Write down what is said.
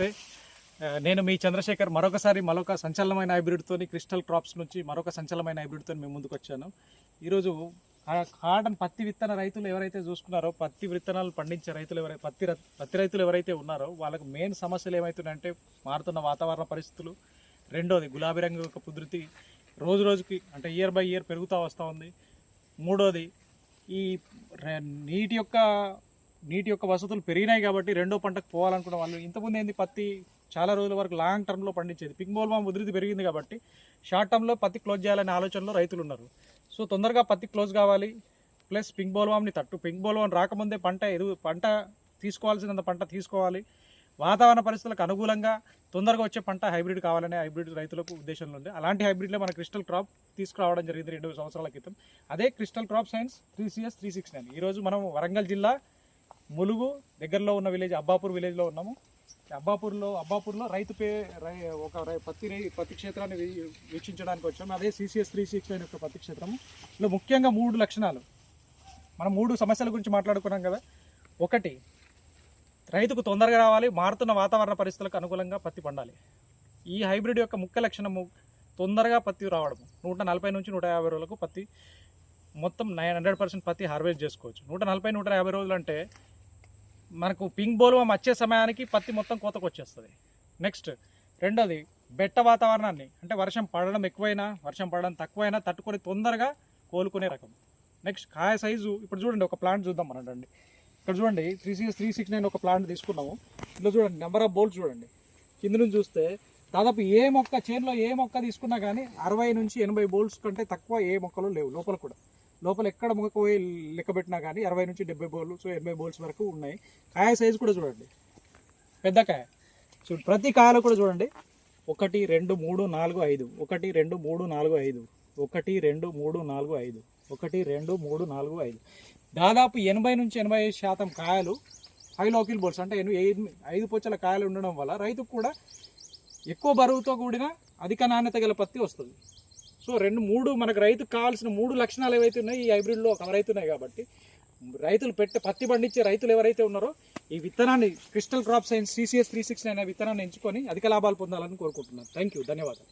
నమస్తే నేను మీ చంద్రశేఖర్ మరొకసారి మరొక సంచలనమైన హైబ్రిడ్తోని క్రిస్టల్ క్రాప్స్ నుంచి మరొక సంచలనమైన హైబ్రిడ్తో మేము ముందుకు వచ్చాను ఈరోజు కాటన్ పత్తి విత్తన రైతులు ఎవరైతే చూసుకున్నారో పత్తి విత్తనాలు పండించే రైతులు ఎవరైతే పత్తి పత్తి రైతులు ఎవరైతే ఉన్నారో వాళ్ళకి మెయిన్ సమస్యలు ఏమవుతున్నాయంటే మారుతున్న వాతావరణ పరిస్థితులు. రెండోది గులాబీ రంగు యొక్క కుదిరితి రోజు రోజుకి అంటే ఇయర్ బై ఇయర్ పెరుగుతూ వస్తూ ఉంది. మూడోది ఈ రె- నీటి యొక్క నీటి యొక్క వసతులు పెరిగినాయి కాబట్టి రెండో పంటకు పోవాలనుకున్న వాళ్ళు ఇంతకుముందు ఏంది పత్తి చాలా రోజుల వరకు లాంగ్ టర్మ్లో పండించేది. పింక్ బోల్మామ్ ఉధృతి పెరిగింది కాబట్టి షార్ట్ టర్మ్లో పత్తి క్లోజ్ చేయాలనే ఆలోచనలో రైతులు ఉన్నారు. సో తొందరగా పత్తి క్లోజ్ కావాలి. ప్లస్ పింక్ బోల్వామ్ని తట్టు. పింక్ బోల్వామ్ రాకముందే పంట ఎదుగు పంట తీసుకోవాల్సినంత పంట తీసుకోవాలి. వాతావరణ పరిస్థితులకు అనుకూలంగా తొందరగా వచ్చే పంట హైబ్రిడ్ కావాలనే హైబ్రిడ్ రైతులకు ఉద్దేశంలో ఉంది. అలాంటి హైబ్రిడ్లో మన క్రిస్టల్ క్రాప్ తీసుకురావడం జరిగింది రెండు సంవత్సరాల క్రితం. అదే crystal crop science three CS three six nine ఈరోజు మనం వరంగల్ జిల్లా ములుగు దగ్గరలో ఉన్న విలేజ్ అబ్బాపూర్ విలేజ్లో ఉన్నాము. అబ్బాపూర్లో అబ్బాపూర్లో రైతు పే రై ఒక రై పత్తి రై పత్తి క్షేత్రాన్ని వీక్షించడానికి వచ్చాము. అదే సిసిఎస్ త్రీ సిక్స్ అనే యొక్క పత్తి క్షేత్రము. ఇందులో ముఖ్యంగా మూడు లక్షణాలు. మనం మూడు సమస్యల గురించి మాట్లాడుకున్నాం కదా. ఒకటి రైతుకు తొందరగా రావాలి మారుతున్న వాతావరణ పరిస్థితులకు అనుకూలంగా పత్తి పండాలి. ఈ హైబ్రిడ్ యొక్క ముఖ్య లక్షణము తొందరగా పత్తి రావడం నూట నలభై నుంచి నూట యాభై రోజులకు పత్తి మొత్తం నైన్ హండ్రెడ్ పర్సెంట్ పత్తి హార్వెస్ట్ చేసుకోవచ్చు. నూట నలభై నూట యాభై రోజులు అంటే మనకు పింక్ బోల్వం వచ్చే సమయానికి పత్తి మొత్తం కోతకు వచ్చేస్తుంది. నెక్స్ట్ రెండోది బెట్ట వాతావరణాన్ని అంటే వర్షం పడడం ఎక్కువైనా వర్షం పడడం తక్కువైనా తట్టుకొని తొందరగా కోలుకునే రకం. నెక్స్ట్ కాయ సైజు ఇప్పుడు చూడండి ఒక ప్లాంట్ చూద్దాం మనం ఇక్కడ చూడండి three six three six nine ఒక ప్లాంట్ తీసుకున్నాము. ఇందులో చూడండి నెంబర్ ఆఫ్ బోల్స్ చూడండి. కింద నుంచి చూస్తే దాదాపు ఏ మొక్క చేనులో ఏ మొక్క తీసుకున్నా కానీ అరవై నుంచి ఎనభై బోల్స్ కంటే తక్కువ ఏ మొక్కలు లేవు లోపల కూడా. లోపల ఎక్కడ మొక్క పోయి లెక్క పెట్టినా కానీ అరవై నుంచి డెబ్బై బోల్ సో ఎనభై బోల్స్ వరకు ఉన్నాయి. కాయ సైజు కూడా చూడండి. పెద్ద కాయ. సో ప్రతి కాయలో కూడా చూడండి. ఒకటి రెండు మూడు నాలుగు ఐదు. ఒకటి రెండు మూడు నాలుగు ఐదు. ఒకటి రెండు మూడు నాలుగు ఐదు. ఒకటి రెండు మూడు నాలుగు ఐదు. దాదాపు ఎనభై నుంచి ఎనభై ఐదు శాతం కాయలు హై లోకిల్ బోల్స్ అంటే ఐదు పొచ్చల కాయలు ఉండడం వల్ల రైతుకు కూడా ఎక్కువ బరువుతో కూడిన అధిక నాణ్యత గల పత్తి వస్తుంది. సో రెండు మూడు మనకు రైతుకు కావాల్సిన మూడు లక్షణాలు ఏవైతే ఉన్నాయో ఈ హైబ్రిడ్లో కవర్ అవుతున్నాయి కాబట్టి రైతులు పెట్టే పత్తి పండించే రైతులు ఎవరైతే ఉన్నారో ఈ విత్తనాన్ని crystal crop science CCS three six అనే విత్తనాన్ని ఎంచుకొని అధిక లాభాలు పొందాలని కోరుకుంటున్నాను. Thank you. ధన్యవాదాలు.